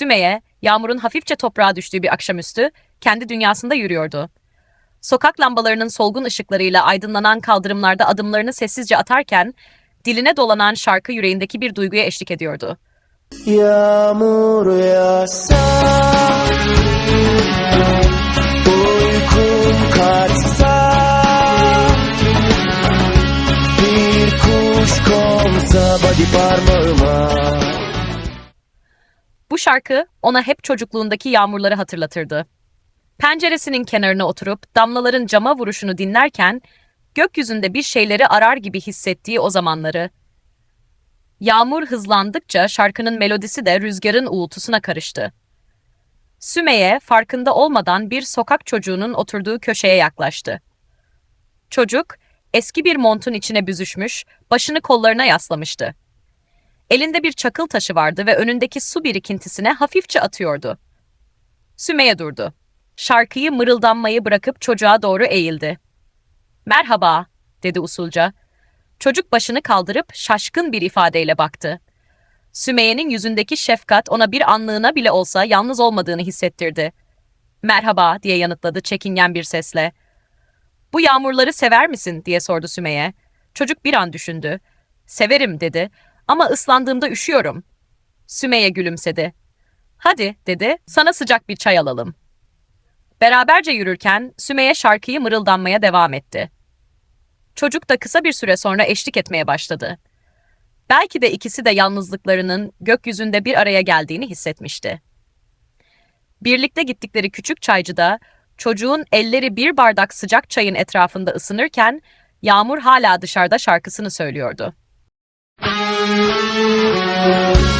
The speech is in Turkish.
Sümeyye, yağmurun hafifçe toprağa düştüğü bir akşamüstü kendi dünyasında yürüyordu. Sokak lambalarının solgun ışıklarıyla aydınlanan kaldırımlarda adımlarını sessizce atarken diline dolanan şarkı yüreğindeki bir duyguya eşlik ediyordu. Yağmur yağsa Uykum kaçsa Bir kuş konsa body parmağıma şarkı ona hep çocukluğundaki yağmurları hatırlatırdı. Penceresinin kenarına oturup damlaların cama vuruşunu dinlerken gökyüzünde bir şeyleri arar gibi hissettiği o zamanları. Yağmur hızlandıkça şarkının melodisi de rüzgarın uğultusuna karıştı. Sümeyye farkında olmadan bir sokak çocuğunun oturduğu köşeye yaklaştı. Çocuk eski bir montun içine büzüşmüş, başını kollarına yaslamıştı. Elinde bir çakıl taşı vardı ve önündeki su birikintisine hafifçe atıyordu. Sümeyye durdu. Şarkıyı mırıldanmayı bırakıp çocuğa doğru eğildi. Merhaba, dedi usulca. Çocuk başını kaldırıp şaşkın bir ifadeyle baktı. Sümeyye'nin yüzündeki şefkat ona bir anlığına bile olsa yalnız olmadığını hissettirdi. Merhaba, diye yanıtladı çekingen bir sesle. Bu yağmurları sever misin, diye sordu Sümeyye. Çocuk bir an düşündü. Severim, dedi. Ama ıslandığımda üşüyorum. Sümeyye gülümsedi. Hadi, dedi, sana sıcak bir çay alalım. Beraberce yürürken Sümeyye şarkıyı mırıldanmaya devam etti. Çocuk da kısa bir süre sonra eşlik etmeye başladı. Belki de ikisi de yalnızlıklarının gökyüzünde bir araya geldiğini hissetmişti. Birlikte gittikleri küçük çaycıda çocuğun elleri bir bardak sıcak çayın etrafında ısınırken Yağmur hala dışarıda şarkısını söylüyordu. Música